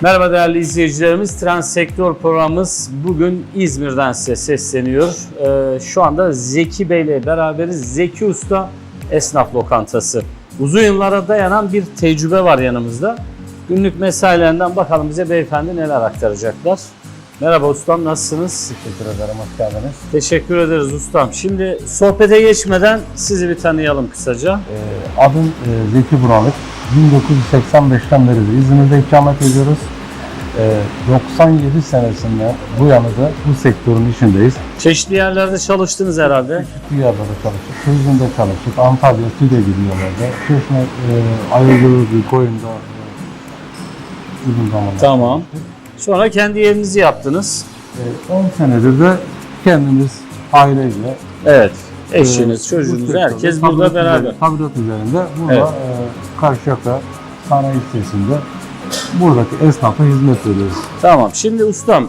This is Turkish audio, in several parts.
Merhaba değerli izleyicilerimiz. Transsektör programımız bugün İzmir'den size sesleniyor. Ee, şu anda Zeki Bey ile beraberiz. Zeki Usta Esnaf Lokantası. Uzun yıllara dayanan bir tecrübe var yanımızda. Günlük mesailerinden bakalım bize beyefendi neler aktaracaklar. Merhaba ustam nasılsınız? Teşekkür ederim, hoş geldiniz. Teşekkür ederiz ustam. Şimdi sohbete geçmeden sizi bir tanıyalım kısaca. Ee, adım e, Zeki Buralık. 1985'ten beri de İzmir'de ikamet ediyoruz. Ee, 97 senesinden bu yana da bu sektörün içindeyiz. Çeşitli yerlerde çalıştınız herhalde. Bir yerde de çalıştık, Turizm'de çalıştık, Antalya, Tüde gibi yerlerde. Çeşme, e, Ayıgözlü, Koyun'da e, uzun zamanlar. Tamam. Sonra kendi yerinizi yaptınız. E, 10 senedir de kendimiz aileyle Evet. Eşiniz, e, bu çocuğunuz, sektörde herkes burada beraber. üzerinde- Tabiat üzerinde burada Evet. e, Karşıyaka Sanayi Sitesi'nde buradaki esnafa hizmet veriyoruz. Tamam. Şimdi ustam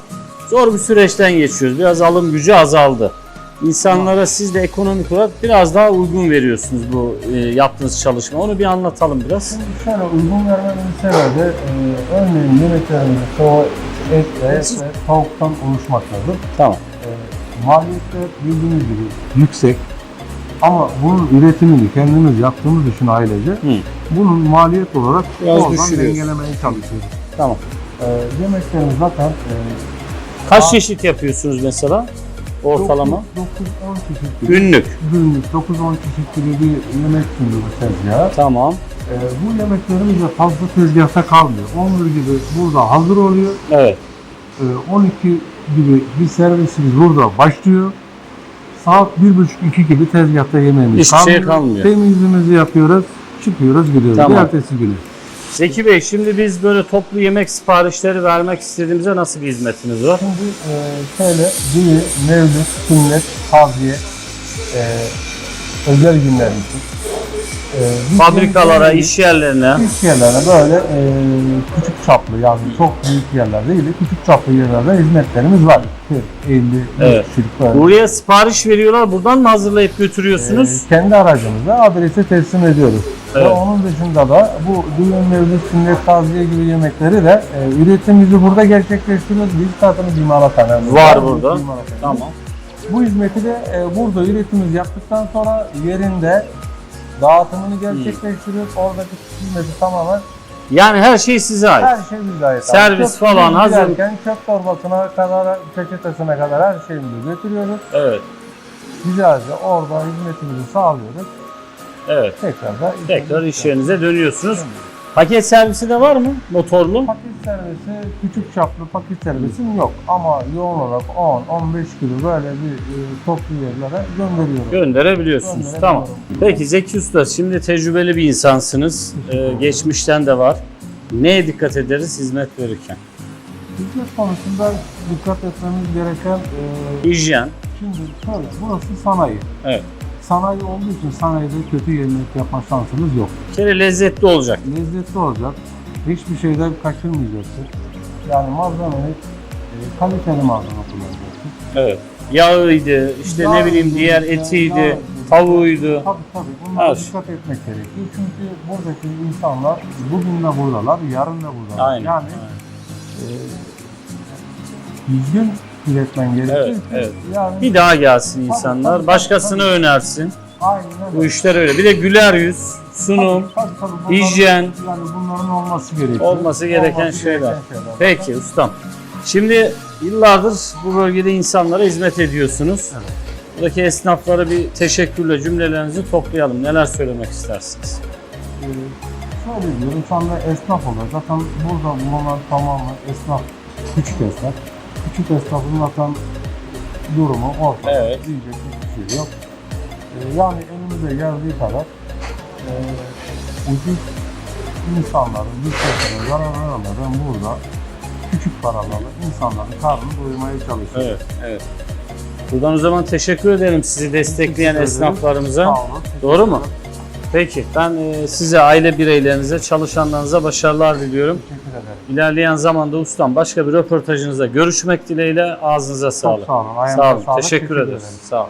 zor bir süreçten geçiyoruz. Biraz alım gücü azaldı. İnsanlara siz de ekonomik olarak biraz daha uygun veriyorsunuz bu e, yaptığınız çalışma. Onu bir anlatalım biraz. Şimdi şöyle uygun vermemin sebebi e, örneğin yemeklerimiz çoğu et ve, ve tavuktan oluşmaktadır. Tamam. E, maliyetler bildiğiniz gibi yüksek ama bunun üretimini kendimiz yaptığımız için ailece Hı. bunun maliyet olarak Biraz oradan düşürüyoruz. dengelemeye çalışıyoruz. Tamam. E, yemeklerimiz zaten e, Kaç çeşit yapıyorsunuz mesela? Ortalama. 9-10 çeşit gibi. Günlük. Günlük 9-10 çeşit gibi bir yemek sunuyoruz tezgaha. Tamam. Ee, bu yemeklerimiz de fazla tezgahta kalmıyor. 11 gibi burada hazır oluyor. Evet. Ee, 12 gibi bir servisimiz burada başlıyor. Saat 1.30-2 gibi tezgahta yemeğimiz Hiçbir şey kalmıyor. Temizliğimizi yapıyoruz, çıkıyoruz, gidiyoruz. Tamam. Ertesi günü. Zeki Bey şimdi biz böyle toplu yemek siparişleri vermek istediğimizde nasıl bir hizmetiniz var? Şimdi e, şöyle düğün, mevlüt, sünnet, taziye, e, özel günler için. E, biz Fabrikalara, iş yerlerine. İş yerlerine böyle e, küçük çaplı yani çok büyük yerler değil de küçük çaplı yerlerde hizmetlerimiz var. 50 Evet. kişilik. Buraya sipariş veriyorlar. Buradan mı hazırlayıp götürüyorsunuz? E, kendi aracımızla adrese teslim ediyoruz. Evet. Ve onun dışında da bu düğün mevlüt, sünnet, taziye gibi yemekleri de e, üretimimizi burada gerçekleştiriyoruz. Biz satımız imalathanemiz Var burada. Tamam. Bu hizmeti de e, burada üretimimizi yaptıktan sonra yerinde dağıtımını gerçekleştiriyoruz. Oradaki hizmeti tamamen Yani her şey size ait. Her şey bize ait. Servis Çöp falan hazır. Çöp torbasına kadar, peçetesine kadar her şeyimizi götürüyoruz. Evet. Güzelce orada hizmetimizi sağlıyoruz. Evet. Tekrar da Tekrar iş yerinize dönüyorsunuz. Paket servisi de var mı? Motorlu. Paket servisi, küçük çaplı paket servisim yok. Ama yoğun olarak 10-15 kilo böyle bir e, toplu yerlere gönderiyorum. Gönderebiliyorsunuz. Gönderebiliyorum. Tamam. Peki Zeki Usta şimdi tecrübeli bir insansınız. Ee, geçmişten de var. Neye dikkat ederiz hizmet verirken? Hizmet konusunda dikkat etmemiz gereken e, Hijyen. şimdi şöyle burası sanayi. Evet. Sanayi olduğu için sanayide kötü yemek yapma şansımız yok. Bir kere lezzetli olacak. lezzetli olacak. Hiçbir şeyden kaçırmayacaksın. Yani malzemeyi e, kaliteli malzeme kullanacaksın. Evet. Yağıydı, işte ne Yağ- bileyim diğer etiydi, yağ- tavuğuydu. Tabii tabii. Bunlara Evet. dikkat etmek gerekiyor. Çünkü buradaki insanlar bugün de buradalar, yarın da buradalar. Aynen. Yani e, düzgün üretmen gerekiyor. Evet, evet. Yani, Bir daha gelsin insanlar. tabii. önersin. Aynen öyle. Bu işler öyle. Bir de güler yüz, sunum, Tabii, tabii. Bunların- hijyen. Yani bunların olması gerekiyor. olması gereken Olması şeyler. gereken şeyler. Peki ustam. Şimdi yıllardır bu bölgede insanlara hizmet ediyorsunuz. Evet. Buradaki esnaflara bir teşekkürle cümlelerinizi toplayalım. Neler söylemek istersiniz? Ee, şöyle diyorum, şu anda esnaf olarak zaten burada bulunan tamamen esnaf, küçük esnaf. Küçük esnafın zaten durumu ortada. Evet. Diyecek hiçbir şey yok. Ee, yani elimize geldiği kadar e, ucuz insanların, müşterilerin, zarar verenlerden burada küçük paralarla insanların karnını doyurmaya çalışıyoruz. Evet, evet. Buradan o zaman teşekkür ederim sizi destekleyen esnaflarımıza. Sağ olun. Doğru mu? Peki ben e, size, aile bireylerinize, çalışanlarınıza başarılar diliyorum. Teşekkür ederim. İlerleyen zamanda ustam başka bir röportajınızda görüşmek dileğiyle ağzınıza sağlık. Çok sağ olun. ayağınıza Sağ olun. sağlık. Teşekkür ederiz. Sağ olun.